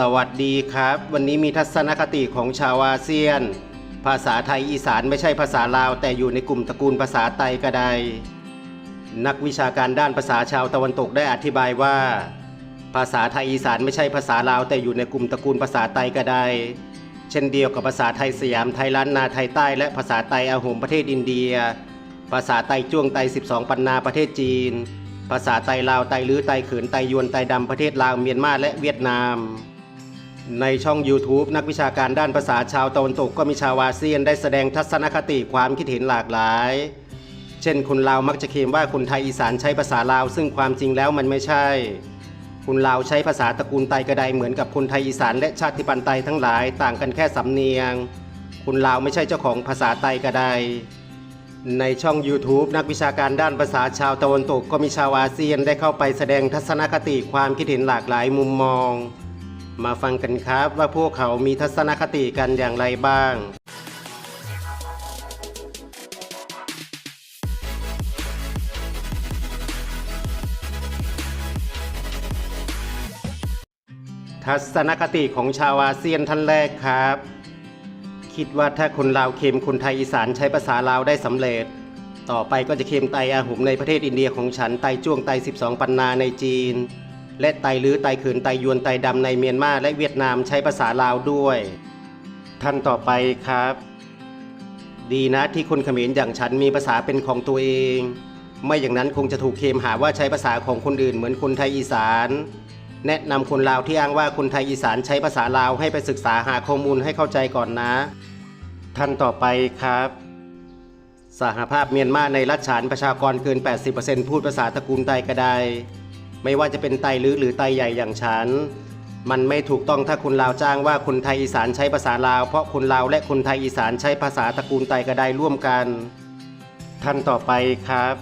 สวัสดีครับ วันนี้มีทัศนคติของชาวอาเซียน ภาษาไทยอีสานไม่ใช่ภาษาลาว แต่อยู่ในกลุ่มตระกูลภาษาไตก็ไดนักวิชาการด้านภาษาชาวตะวันตกได้อธิบายว่า ภาษาไทยอีสานไม่ใช่ภาษาลาว แต่อยู่ในกลุ่มตระกูลภาษาไตก็ไดเช่นเดียวกับภาษาไทยสยามไทยล้านนาไทยใต้ และภาษาไตอาหมประเทศอินเดีย ภาษาไตจ้วงไต 12 ปันนาประเทศจีน ภาษาไตลาวไตลื้อไตเขินไตยวนไตดำประเทศลาวเมียนมาและเวียดนาม ในช่อง YouTube นักวิชาการด้านภาษาชาวตะวันตกก็มีชาวอาเซียนได้แสดงทัศนคติความคิดเห็นหลากหลาย เช่นคนลาวมักจะเคลมว่าคนไทยอีสานใช้ภาษาลาว ซึ่งความจริงแล้วมันไม่ใช่ คนลาวใช้ภาษาตระกูลไตกระไดเหมือนกับคนไทยอีสานและชาติพันธุ์ไตทั้งหลายต่างกันแค่สำเนียง คนลาวไม่ใช่เจ้าของภาษาไตกระไดในช่อง YouTube นักวิชาการด้านภาษาชาวตะวันตกก็มีชาวอาเซียนได้เข้าไปแสดงทัศนคติความคิดเห็นหลากหลายมุมมอง มาฟังกันครับว่าพวกเขามีทัศนคติกันอย่างไรบ้างทัศนคติของชาวอาเซียนท่านแรกครับ คิดว่าถ้าคนลาวเค็มคนไทยอีสานใช้ภาษาลาวได้สำเร็จ ต่อไปก็จะเค็มไตอาหุมในประเทศอินเดียของฉันไตจ้วงไต 12 ปันนาในจีน และไตลื้อไตขินไตยวนไตดำในเมียนมาและเวียดนามใช้ภาษาลาวด้วย ท่านต่อไปครับ ดีนะที่คนเขมรอย่างฉันมีภาษาเป็นของตัวเอง ไม่อย่างนั้นคงจะถูกเคมหาว่าใช้ภาษาของคนอื่นเหมือนคนไทยอีสาน แนะนำคนลาวที่อ้างว่าคนไทยอีสานใช้ภาษาลาวให้ไปศึกษาหาข้อมูลให้เข้าใจก่อนนะ ท่านต่อไปครับสหภาพเมียนมาในรัฐฉานประชากรเกิน 80%พูดภาษาตระกูลไตกระได ไม่ว่าจะเป็นไตลื้อหรือไตใหญ่อย่างฉัน มันไม่ถูกต้องถ้าคนลาวจ้างว่าคนไทยอีสานใช้ภาษาลาว เพราะคนลาวและคนไทยอีสานใช้ภาษาตระกูลไตกระไดร่วมกันท่านต่อไปครับ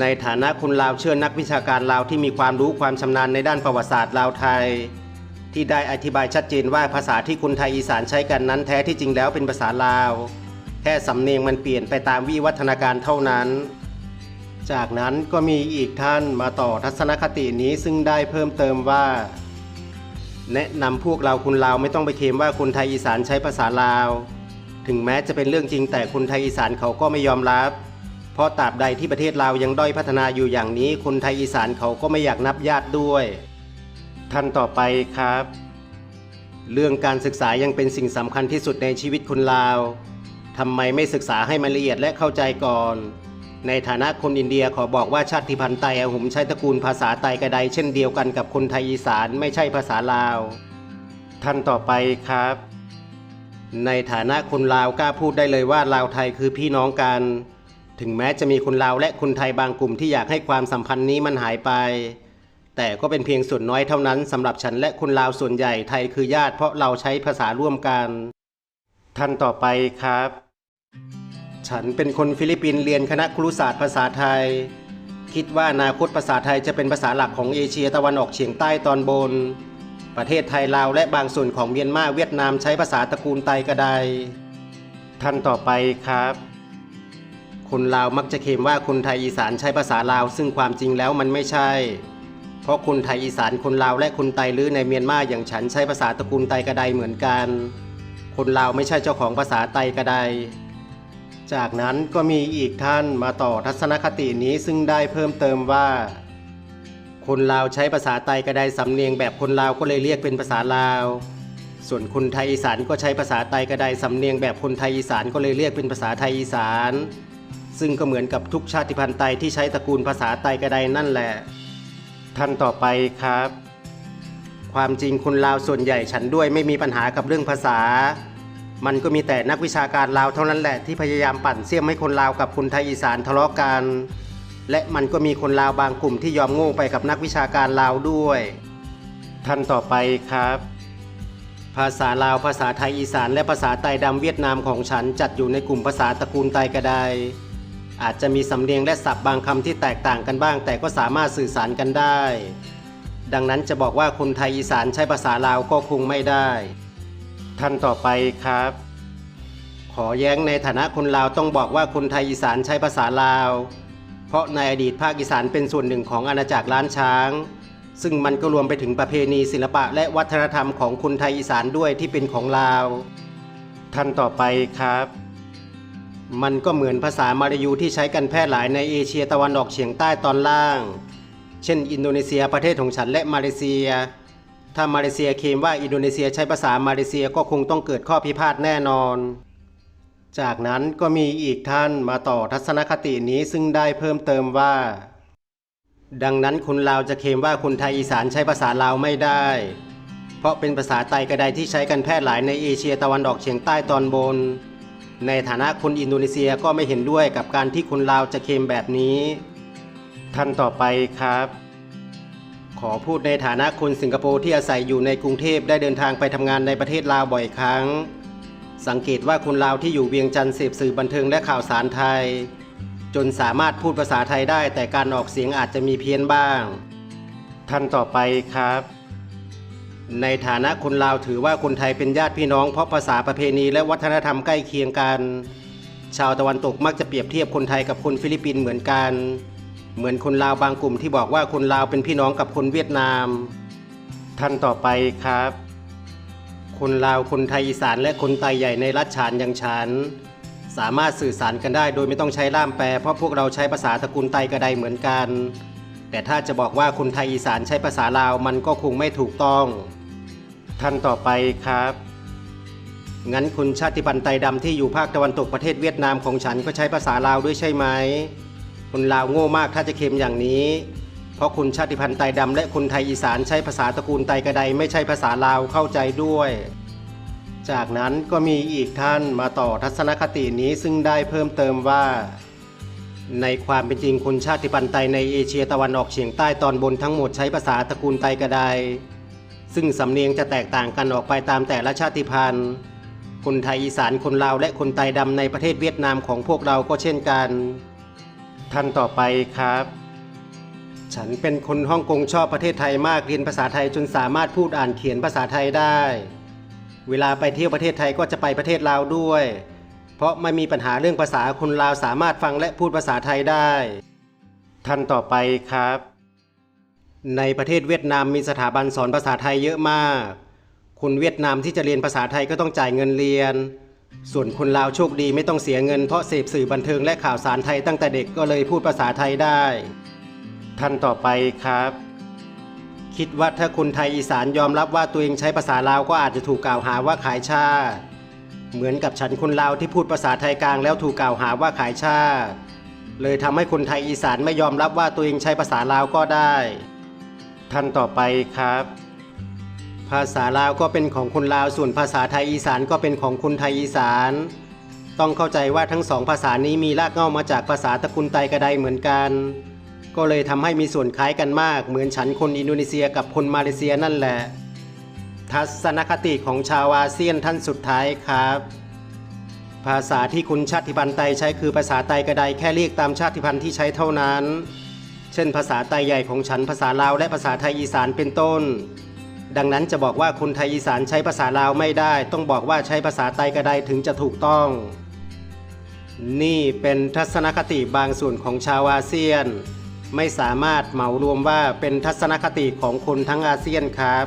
ในฐานะคนลาวเชื่อนักวิชาการลาวที่มีความรู้ความชำนาญในด้านประวัติศาสตร์ลาวไทย ที่ได้อธิบายชัดเจนว่าภาษาที่คนไทยอีสานใช้กันนั้นแท้ที่จริงแล้วเป็นภาษาลาว แค่สำเนียงมันเปลี่ยนไปตามวิวัฒนาการเท่านั้น จากนั้นก็มีอีกท่านมาต่อทัศนคตินี้ซึ่งได้เพิ่มเติมว่า แนะนำพวกเราคนลาวไม่ต้องไปเคมว่าคนไทยอีสานใช้ภาษาลาว ถึงแม้จะเป็นเรื่องจริงแต่คนไทยอีสานเขาก็ไม่ยอมรับ เพราะตราบใดที่ประเทศลาวยังด้อยพัฒนาอยู่อย่างนี้ คนไทยอีสานเขาก็ไม่อยากนับญาติด้วย ท่านต่อไปครับ เรื่องการศึกษายังเป็นสิ่งสำคัญที่สุดในชีวิตคนลาวทำไมไม่ศึกษาให้มันละเอียดและเข้าใจก่อน ในฐานะคนอินเดียขอบอกว่าชาติพันธุ์ไตอาหุมใช้ตระกูลภาษาไตกระไดเช่นเดียวกันกับคนไทยอีสานไม่ใช่ภาษาลาว ท่านต่อไปครับ ในฐานะคนลาวกล้าพูดได้เลยว่าลาวไทยคือพี่น้องกัน ถึงแม้จะมีคนลาวและคนไทยบางกลุ่มที่อยากให้ความสัมพันธ์นี้มันหายไป แต่ก็เป็นเพียงส่วนน้อยเท่านั้นสำหรับฉันและคนลาวส่วนใหญ่ไทยคือญาติเพราะเราใช้ภาษาร่วมกัน ท่านต่อไปครับ ฉันเป็นคนฟิลิปปินส์เรียนคณะครุศาสตร์ภาษาไทย คิดว่าอนาคตภาษาไทยจะเป็นภาษาหลักของเอเชียตะวันออกเฉียงใต้ตอนบน ประเทศไทยลาวและบางส่วนของเมียนมาเวียดนามใช้ภาษาตระกูลไตกระไดท่านต่อไปครับ คนลาวมักจะเคลมว่าคนไทยอีสานใช้ภาษาลาว ซึ่งความจริงแล้วมันไม่ใช่ เพราะคนไทยอีสานคนลาวและคนไตลื้อในเมียนมาอย่างฉันใช้ภาษาตระกูลไตกระไดเหมือนกัน คนลาวไม่ใช่เจ้าของภาษาไตกระได จากนั้นก็มีอีกท่านมาต่อทัศนคตินี้ซึ่งได้เพิ่มเติมว่า คนลาวใช้ภาษาไตกระไดสำเนียงแบบคนลาวก็เลยเรียกเป็นภาษาลาว ส่วนคนไทยอีสานก็ใช้ภาษาไตกระไดสำเนียงแบบคนไทยอีสานก็เลยเรียกเป็นภาษาไทยอีสาน ซึ่งก็เหมือนกับทุกชาติพันธุ์ไตที่ใช้ตระกูลภาษาไตกระไดนั่นแหละ ท่านต่อไปครับ ความจริงคนลาวส่วนใหญ่ฉันด้วยไม่มีปัญหากับเรื่องภาษา มันก็มีแต่นักวิชาการลาวเท่านั้นแหละที่พยายามปั่นเสี้ยมให้คนลาวกับคนไทยอีสานทะเลาะกัน และมันก็มีคนลาวบางกลุ่มที่ยอมโง่ไปกับนักวิชาการลาวด้วย ท่านต่อไปครับ ภาษาลาวภาษาไทยอีสาน และภาษาไตดำเวียดนามของฉันจัดอยู่ในกลุ่มภาษาตระกูลไตกระไดอาจจะมีสำเนียงและศัพท์บางคำที่แตกต่างกันบ้าง แต่ก็สามารถสื่อสารกันได้ ดังนั้นจะบอกว่าคนไทยอีสานใช้ภาษาลาวก็คงไม่ได้ ท่านต่อไปครับ ขอแย้งในฐานะคนลาวต้องบอกว่าคนไทยอีสานใช้ภาษาลาว เพราะในอดีตภาคอีสานเป็นส่วนหนึ่งของอาณาจักรล้านช้าง ซึ่งมันก็รวมไปถึงประเพณีศิลปะและวัฒนธรรมของคนไทยอีสานด้วยที่เป็นของลาว ท่านต่อไปครับ มันก็เหมือนภาษามาลายูที่ใช้กันแพร่หลายในเอเชียตะวันออกเฉียงใต้ตอนล่าง เช่น อินโดนีเซียประเทศของฉันและมาเลเซีย ถ้ามาเลเซียเคลมว่าอินโดนีเซียใช้ภาษามาเลเซียก็คงต้องเกิดข้อพิพาทแน่นอน จากนั้นก็มีอีกท่านมาต่อทัศนคตินี้ซึ่งได้เพิ่มเติมว่า ดังนั้นคนลาวจะเคลมว่าคนไทยอีสานใช้ภาษาลาวไม่ได้ เพราะเป็นภาษาไตกระไดที่ใช้กันแพร่หลายในเอเชียตะวันออกเฉียงใต้ตอนบน ในฐานะคนอินโดนีเซียก็ไม่เห็นด้วยกับการที่คนลาวจะเคลมแบบนี้ ท่านต่อไปครับ ขอพูดในฐานะคนสิงคโปร์ที่อาศัยอยู่ในกรุงเทพได้เดินทางไปทำงานในประเทศลาวบ่อยครั้ง สังเกตว่าคนลาวที่อยู่เวียงจันทร์เสพสื่อบันเทิงและข่าวสารไทย จนสามารถพูดภาษาไทยได้ แต่การออกเสียงอาจจะมีเพี้ยนบ้าง ท่านต่อไปครับ ในฐานะคนลาวถือว่าคนไทยเป็นญาติพี่น้องเพราะภาษาประเพณีและวัฒนธรรมใกล้เคียงกัน ชาวตะวันตกมักจะเปรียบเทียบคนไทยกับคนฟิลิปปินส์เหมือนกัน เหมือนคนลาวบางกลุ่มที่บอกว่าคนลาวเป็นพี่น้องกับคนเวียดนาม ท่านต่อไปครับ คนลาวคนไทยอีสานและคนไตใหญ่ในรัฐฉานย่างฉันสามารถสื่อสารกันได้โดยไม่ต้องใช้ล่ามแปล เพราะพวกเราใช้ภาษาตระกูลไตกระไดเหมือนกัน แต่ถ้าจะบอกว่าคนไทยอีสานใช้ภาษาลาวมันก็คงไม่ถูกต้อง ท่านต่อไปครับงั้นคุณชาติพันธุ์ไตดำที่อยู่ภาคตะวันตกประเทศเวียดนามของฉันก็ใช้ภาษาลาวด้วยใช่ไหม คนลาวโง่มากถ้าจะเค็มอย่างนี้ เพราะคุณชาติพันธุ์ไตดำและคนไทยอีสานใช้ภาษาตระกูลไตกระไดไม่ใช่ภาษาลาวเข้าใจด้วย จากนั้นก็มีอีกท่านมาต่อทัศนคตินี้ซึ่งได้เพิ่มเติมว่า ในความเป็นจริงคนชาติพันธุ์ไตในเอเชียตะวันออกเฉียงใต้ตอนบนทั้งหมดใช้ภาษาตระกูลไตกระไดซึ่งสำเนียงจะแตกต่างกันออกไปตามแต่ละชาติพันธุ์ คนไทยอีสานคนลาวและคนไตดำในประเทศเวียดนามของพวกเราก็เช่นกัน ท่านต่อไปครับ ฉันเป็นคนฮ่องกงชอบประเทศไทยมากเรียนภาษาไทยจนสามารถพูดอ่านเขียนภาษาไทยได้ เวลาไปเที่ยวประเทศไทยก็จะไปประเทศลาวด้วย เพราะไม่มีปัญหาเรื่องภาษาคนลาวสามารถฟังและพูดภาษาไทยได้ ท่านต่อไปครับ ในประเทศเวียดนามมีสถาบันสอนภาษาไทยเยอะมาก คนเวียดนามที่จะเรียนภาษาไทยก็ต้องจ่ายเงินเรียน ส่วนคนลาวโชคดีไม่ต้องเสียเงินเพราะเสพสื่อบันเทิงและข่าวสารไทยตั้งแต่เด็กก็เลยพูดภาษาไทยได้ ท่านต่อไปครับ คิดว่าถ้าคนไทยอีสานยอมรับว่าตัวเองใช้ภาษาลาวก็อาจจะถูกกล่าวหาว่าขายชาติ เหมือนกับฉันคนลาวที่พูดภาษาไทยกลางแล้วถูกกล่าวหาว่าขายชาติ เลยทำให้คนไทยอีสานไม่ยอมรับว่าตัวเองใช้ภาษาลาวก็ได้ ท่านต่อไปครับ ภาษาลาวก็เป็นของคนลาว ส่วนภาษาไทยอีสานก็เป็นของคนไทยอีสาน ต้องเข้าใจว่าทั้งสองภาษานี้มีรากเหง้ามาจากภาษาตะกูลไตกระไดเหมือนกัน ก็เลยทำให้มีส่วนคล้ายกันมาก เหมือนฉันคนอินโดนีเซียกับคนมาเลเซียนั่นแหละ ทัศนคติของชาวอาเซียนท่านสุดท้ายครับ ภาษาที่คุณชาติพันธุ์ไตใช้คือภาษาไตกระไดแค่เรียกตามชาติพันธุ์ที่ใช้เท่านั้น เช่น ภาษาไตใหญ่ของฉันภาษาลาวและภาษาไทยอีสานเป็นต้น ดังนั้นจะบอกว่าคนไทยอีสานใช้ภาษาลาวไม่ได้ ต้องบอกว่าใช้ภาษาไตกระไดถึงจะถูกต้อง นี่เป็นทัศนคติบางส่วนของชาวอาเซียน ไม่สามารถเหมารวมว่าเป็นทัศนคติของคนทั้งอาเซียนครับ